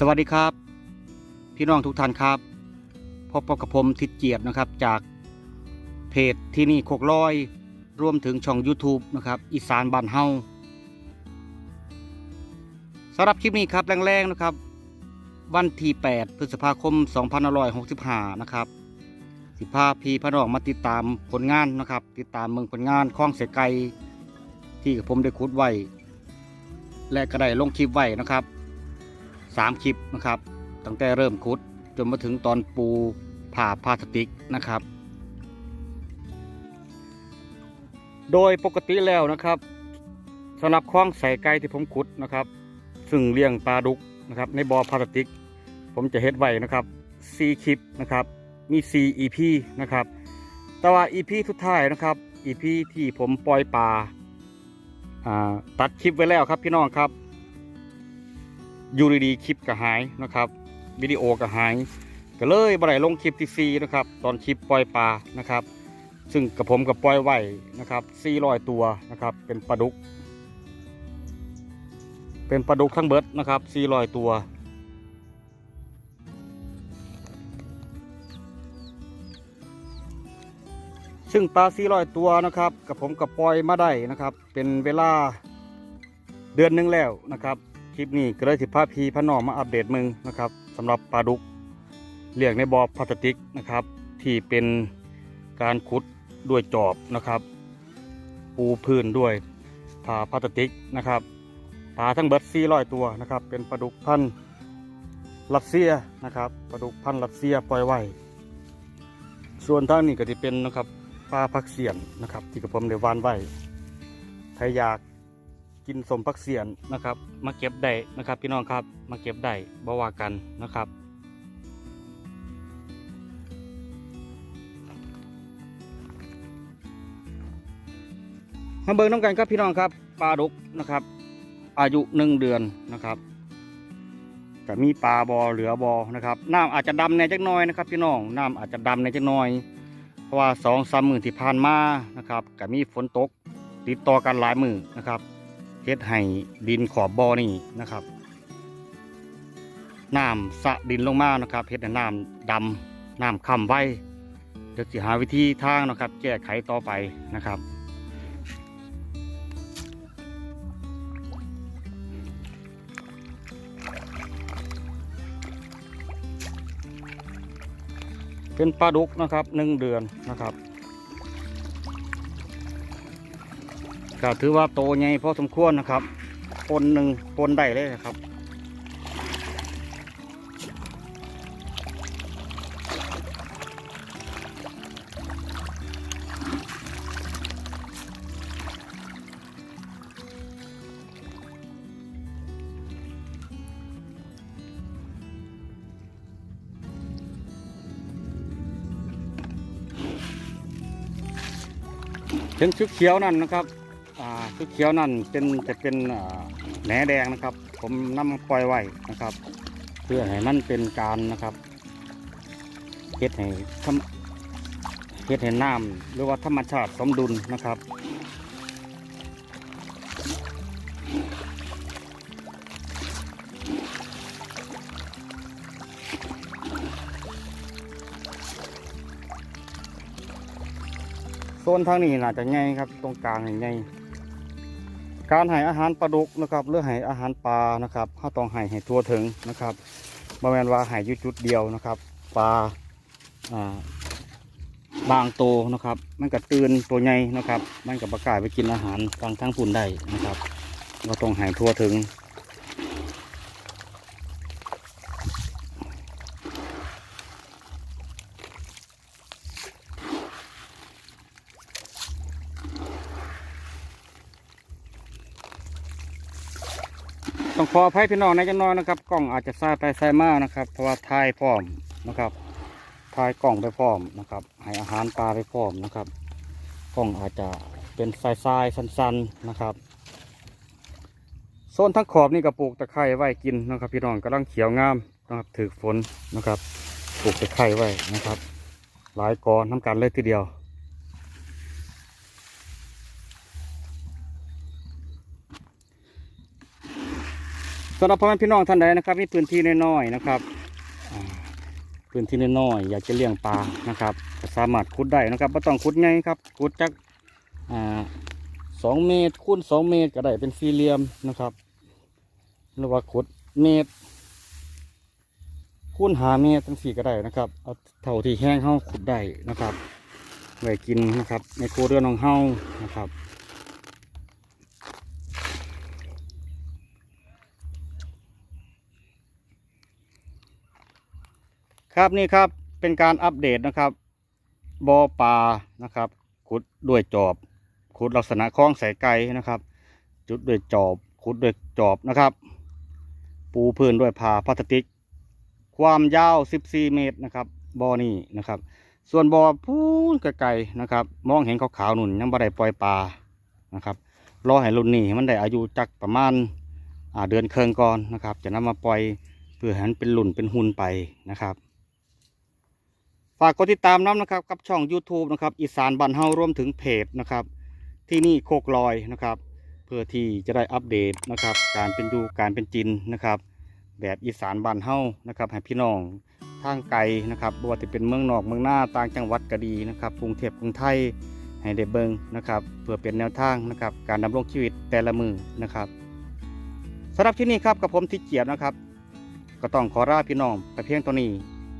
สวัสดีครับ พี่น้องทุกท่านครับพบกับผมทิดเจียบนะครับจากเพจที่นี่โคกลอยรวมถึงช่อง YouTube นะครับอีสานบ้านเฮาสำหรับคลิปนี้ครับแรงๆนะครับ วันที่ 8 พฤษภาคม 2565 นะครับสิพาพี่พน้องมาติดตามผลงานนะครับ ติดตามเมืองผลงานคล้องเสกไกที่ผมได้คุดไว้ และก็ได้ลงคลิปไว้นะครับ สามคลิปนะครับ ตั้งแต่เริ่มคุดจนมาถึงตอนปูผ่าพลาสติกนะครับ โดยปกติแล้วนะครับสำหรับคล้องใส่ไก่ที่ผมขุดนะครับ ซึ่งเลี้ยงปลาดุกนะครับในบ่อพลาสติก ผมจะเฮ็ดไว้นะครับ4คลิปนะครับมี 4 EP นะครับ แต่ว่า EP สุดท้ายนะครับ EP ที่ผมปล่อยปลาาตัดคลิปไว้แล้วครับพี่น้องครับ อยู่ดีๆคลิปก็หายนะครับวิดีโอก็หายก็เลยบ่ได้ลงคลิปที่ซีนะครับตอนคลิปปล่อยปลานะครับ ซึ่งกับผมกับปล่อยไหวนะครับ400ตัวนะครับเป็นปลาดุก เป็นปลาดุกทั้งเบิดนะครับ400ตัวซึ่งปลา400ตัวนะครับกับผมกับปล่อยมาได้นะครับ เป็นเวลาเดือนหนึงแล้วนะครับ คลิปนี้ก็เลยสิพาพีพระนองมาอัปเดตมึงนะครับสำหรับปลาดุกเลี้ยงในบ่อพลาสติกนะครับ ที่เป็นการขุดด้วยจอบนะครับปูพื้นด้วยผ่าพลาสติกนะครับปลาทั้งเบิร์ด400ตัวนะครับ เป็นปลาดุกพันธุ์รัสเซียนะครับปลาดุกพันธุ์รัสเซียปล่อยไว้ส่วนทางนี้ก็จะเป็นนะครับปลาพักเสียนนะครับ ที่กระผมได้วานไว้ใครอยาก กินสมพักเสียนนะครับ มาเก็บได้นะครับ พี่น้องครับ มาเก็บได้บ่ว่ากันนะครับ มาเบิ่งน้ำกันครับพี่น้องครับปลาดุกนะครับ อายุหนึ่งเดือนนะครับก็มีปลาบอเหลือบอนะครับน้ำอาจจะดำในจักน้อยนะครับ พี่น้องน้ำอาจจะดำในจักน้อยเพราะว่าสองสามหมื่นที่ผ่านมานะครับก็มีฝนตกติดต่อกันหลายมือนะครับ เฮ็ดให้ดินขอบบ่อนี่นะครับน้ำสะดินลงมานะครับเฮ็ดให้น้ำดำน้ำคำไว้เดี๋ยวสิหาวิธีทางนะครับ แก้ไขต่อไปนะครับเป็นปลาดุกนะครับหนึ่งเดือนนะครับ ก็ถือว่าโตใหญ่พอสมควรนะครับปนหนึ่งปนได้เลยนะครับเห็นชุดเขียวนั่นนะครับ อ่าชุดเขียวนั่นเป็นจะเป็นแหนแดงนะครับ ผมนำมาปล่อยไว้นะครับ เพื่อให้มันเป็นการนะครับเฮ็ดให้ทำเฮ็ดให้น้ำหรือว่าธรรมชาติสมดุลนะครับโซนทางนี้น่าจะง่ายครับ ตรงกลางง่าย การให้อาหารปลาดุกนะครับหรือให้อาหารปลานะครับเขาต้องให้ให้ทั่วถึงนะครับบริเวณว่าให้ยุจุดเดียวนะครับ ปลาอ่าบางโตนะครับ มันก็ตื่นตัวใหญ่นะครับ มันก็ประกลายไปกินอาหารทางทั้งปุ่นได้นะครับเราต้องให้ทั่วถึง ต้องขออภัยพี่น้องในจังน้อยนะครับ กล้องอาจจะสาไปสามากนะครับ เพราะว่าถ่ายพร้อมนะครับถ่ายกล้องไปพร้อมนะครับ ให้อาหารปลาไปพร้อมนะครับ กล้องอาจจะเป็นสายสายสั้นๆนะครับโซนทั้งขอบนี่ก็ปลูกตะไคร้ไว้กินนะครับ พี่น้องกำลังเขียวงามนะครับถือฝนนะครับ ปลูกตะไคร้ไว้นะครับ หลายกอน้ำกันเลยทีเดียว สำหรับพ่อแม่พี่น้องท่านใดนะครับมีพื้นที่น้อยๆนะครับพื้นที่น้อยๆอยากจะเลี้ยงปลานะครับสามารถขุดได้นะครับไม่ต้องขุดไงครับขุดจากสองเมตรคูณสองเมตรก็ได้เป็นสี่เหลี่ยมนะครับหรือว่าขุดเมตรคูณหาเมตรทั้งสี่ก็ได้นะครับเอาเท่าที่แห้งเฮาขุดได้นะครับไว้กินนะครับในครัวเรือนของเฮานะครับ ครับนี่ครับเป็นการอัปเดตนะครับบ่อปลานะครับขุดด้วยจอบขุดลักษณะคล้องใส่ไก่นะครับ จุดด้วยจอบขุดด้วยจอบนะครับ ปูพื้นด้วยผ้าพลาสติก ความยาว 14 เมตรนะครับบ่อนี้นะครับ ส่วนบ่อพูนไกลๆนะครับ มองเห็นขาวๆหนุนยังบ่ได้ปล่อยปลานะครับรอให้รุ่นนี้มันได้อายุจักประมาณเดือนเคิงก่อนนะครับ จะนำมาปล่อยเพื่อให้มันเป็นหลุ่นเป็นหุ่นไปนะครับ ฝากกดติดตามน้ำนะครับกับช่อง YouTube นะครับอีสานบ้านเฮารวมถึงเพจนะครับ ที่นี่โคกลอยนะครับ เพื่อที่จะได้อัปเดตนะครับ การเป็นอยู่การเป็นจินนะครับ แบบอีสานบ้านเฮานะครับให้พี่น้องทางไกลนะครับบ่ว่าจะเป็นเมืองนอกเมืองหน้าต่างจังหวัดก็ดีนะครับกรุงเทพกรุงไทยให้ได้เบิงนะครับเพื่อเป็นแนวทางนะครับ การดำรงชีวิตแต่ละมือนะครับสำหรับที่นี่ครับกับผมทิศเกียรตินะครับ ก็ต้องขอลาพี่น้องไปเพียงตัวนี้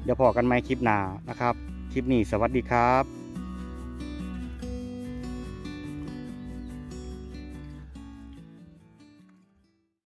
เดี๋ยวพอกันไหมคลิปหน้านะครับ คลิปนี้สวัสดีครับ